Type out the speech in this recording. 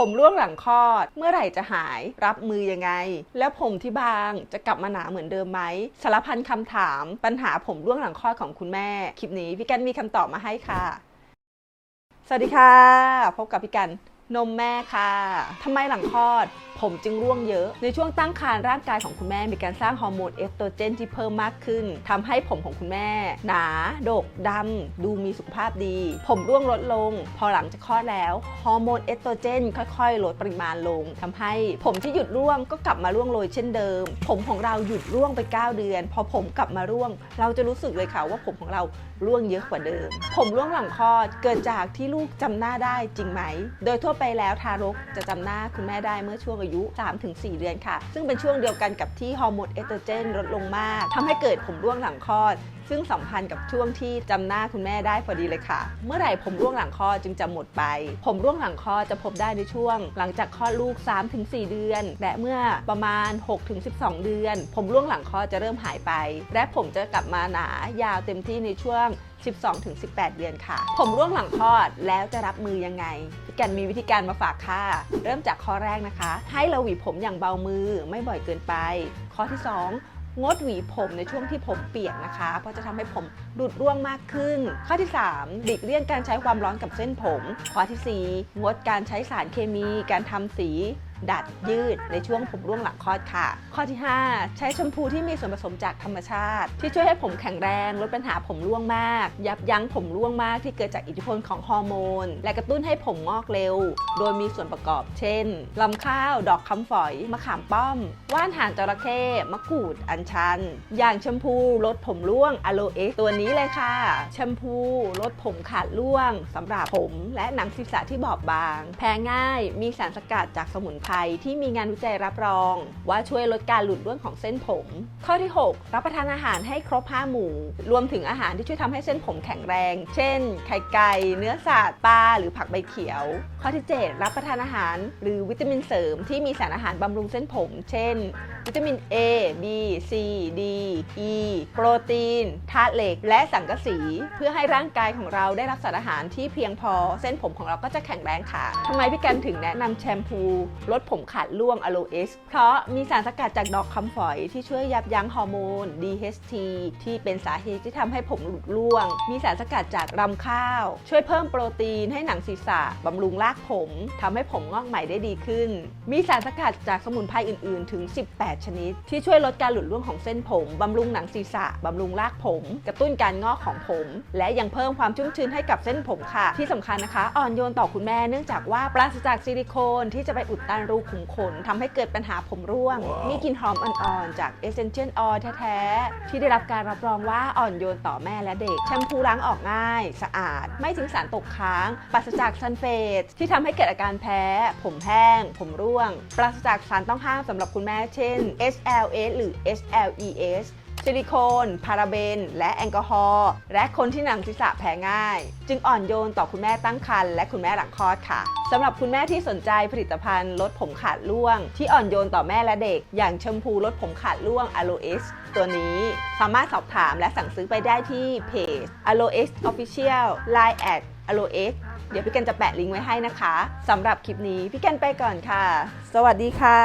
ผมร่วงหลังคลอด เมื่อไหร่จะหายรับมือยังไง แล้วผมที่บางจะกลับมาหนาเหมือนเดิมไหมสารพันคำถามปัญหาผมร่วงหลังคลอดของคุณแม่ คลิปนี้พี่กันมีคำตอบมาให้ค่ะ สวัสดีค่ะ พบกับพี่กัน นมแม่ค่ะ ทำไมหลังคลอด ผมจึงร่วงเยอะ ในช่วงตั้งครรภ์ร่างกายของคุณแม่มีการสร้างฮอร์โมนเอสโตรเจนที่เพิ่มมากขึ้นทำให้ผมของคุณแม่ หนา ดกดำดูมีสุขภาพดี ผมร่วงลดลง พอหลังจากคลอดแล้ว ฮอร์โมนเอสโตรเจนค่อยๆ ลดปริมาณลงทำให้ผมที่หยุดร่วงก็กลับมาร่วงโรยเช่นเดิม ผมของเราหยุดร่วงไป 9 เดือน พอผมกลับมาร่วง เราจะรู้สึกเลยค่ะว่าผมของเราร่วงเยอะกว่าเดิม ผมร่วงหลังคลอดเกิดจากที่ลูกจำหน้าได้จริงไหม โดยทั่วไปแล้วทารกจะจำหน้าคุณแม่ได้เมื่อช่วงอายุ 3-4 เดือนค่ะ ซึ่งเป็นช่วงเดียวกันกับที่ฮอร์โมนเอสโตรเจนลดลงมากทำให้เกิดผมร่วงหลังคลอด ซึ่งสัมพันธ์กับช่วงที่จำหน้าคุณแม่ได้พอดีเลยค่ะ เมื่อไหร่ผมร่วงหลังคลอดจึงจะหมดไป ผมร่วงหลังคลอดจะพบได้ในช่วง หลังจากคลอดลูก 3-4 เดือน และเมื่อประมาณ 6-12 เดือน ผมร่วงหลังคลอดจะเริ่มหายไป และผมจะกลับมาหนายาวเต็มที่ในช่วง 12-18 เดือนค่ะ ผมร่วงหลังคลอดแล้วจะรับมือยังไงพี่กันมีวิธีการมาฝากค่ะ เริ่มจากข้อแรกนะคะ ให้เราหวีผมอย่างเบามือไม่บ่อยเกินไป ข้อที่ 2งดหวีผมในช่วงที่ผมเปียกนะคะ เพราะจะทำให้ผมหลุดร่วงมากขึ้น ข้อที่3หลีกเลี่ยงการใช้ความร้อนกับเส้นผม ข้อทีสี่4 งดการใช้สารเคมี การทำสี ดัดยืดในช่วงผมร่วงหลังคลอดค่ะ ข้อที่ 5 ใช้แชมพูที่มีส่วนผสมจากธรรมชาติ ที่ช่วยให้ผมแข็งแรงลดปัญหาผมร่วงมาก ยับยั้งผมร่วงมากที่เกิดจากอิทธิพลของฮอร์โมน และกระตุ้นให้ผมงอกเร็ว โดยมีส่วนประกอบ เช่นลำข้าว ดอกคำฝอย มะขามป้อม ว่านหางจระเข้มะกรูด อัญชัน อย่างแชมพูลดผมร่วงอะโลเอ็กตัวนี้เลยค่ะแชมพูลดผมขาดร่วงสำหรับผม และหนังศีรษะที่บอบบาง แพ้ง่ายมีสารสกัดจากสมุนไพรที่มีงานวิจัยรับรอง ว่าช่วยลดการหลุดร่วงของเส้นผม ข้อที่ 6 รับประทานอาหารให้ครบ5หมู่ รวมถึงอาหารที่ช่วยทำให้เส้นผมแข็งแรง เช่น ไข่ไก่ เนื้อสัตว์ปลาหรือผักใบเขียว ข้อที่ 7 รับประทานอาหาร หรือวิตามินเสริมที่มีสารอาหารบำรุงเส้นผม เช่น วิตามิน A B C D E โปรตีนธาตุเหล็ก และสังกะสี เพื่อให้ร่างกายของเราได้รับสารอาหารที่เพียงพอ เส้นผมของเราก็จะแข็งแรงค่ะทำไมพี่กันถึงแนะนำแชมพู ลดผมขาดร่วง a l o e s เพราะมีสารสกัดจากดอกคำฝอยที่ช่วยยับยั้งฮอร์โมน DHT ที่เป็นสาเหตุที่ทำให้ผมหลุดร่วง มีสารสกัดจากรำข้าว ช่วยเพิ่มโปรตีนให้หนังศีรษะบำรุงรากผมทำให้ผมงอกใหม่ได้ดีขึ้น มีสารสกัดจากสมุนไพรอื่นๆ ถึง 18 ชนิด ที่ช่วยลดการหลุดร่วงของเส้นผมบำรุงหนังศีรษะบำรุงรากผม กระตุ้นการงอกของผม และยังเพิ่มความชุ่มชื้นให้กับเส้นผมค่ะ ที่สำคัญนะคะ อ่อนโยนต่อคุณแม่เนื่องจากว่าปราศจากซิลิโคนที่จะไปอุดตันรูขุมขนทำให้เกิดปัญหาผมร่วงมีกลิ่นหอมอ่อนๆ จาก Essential Oil แท้ๆ ที่ได้รับการรับรองว่าอ่อนโยนต่อแม่และเด็ก แชมพูล้างออกง่าย สะอาด ไม่ทิ้งสารตกค้าง ปราศจากซัลเฟตที่ทำให้เกิดอาการแพ้ ผมแห้ง ผมร่วง ปราศจากสารต้องห้ามสำหรับคุณแม่เช่น SLS หรือ SLES ซิลิโคน พาราเบน และแอลกอฮอล์และคนที่หนังศีรษะแพ้ง่าย จึงอ่อนโยนต่อคุณแม่ตั้งครรภ์และคุณแม่หลังคลอดค่ะสำหรับคุณแม่ที่สนใจผลิตภัณฑ์ลดผมขาดร่วง ที่อ่อนโยนต่อแม่และเด็ก อย่างแชมพูลดผมขาดร่วง Aloes ตัวนี้ สามารถสอบถามและสั่งซื้อไปได้ที่เพจ Aloes Official Line at Aloes เดี๋ยวพี่กันจะแปะลิงก์ไว้ให้นะคะสำหรับคลิปนี้พี่กันไปก่อนค่ะ สวัสดีค่ะ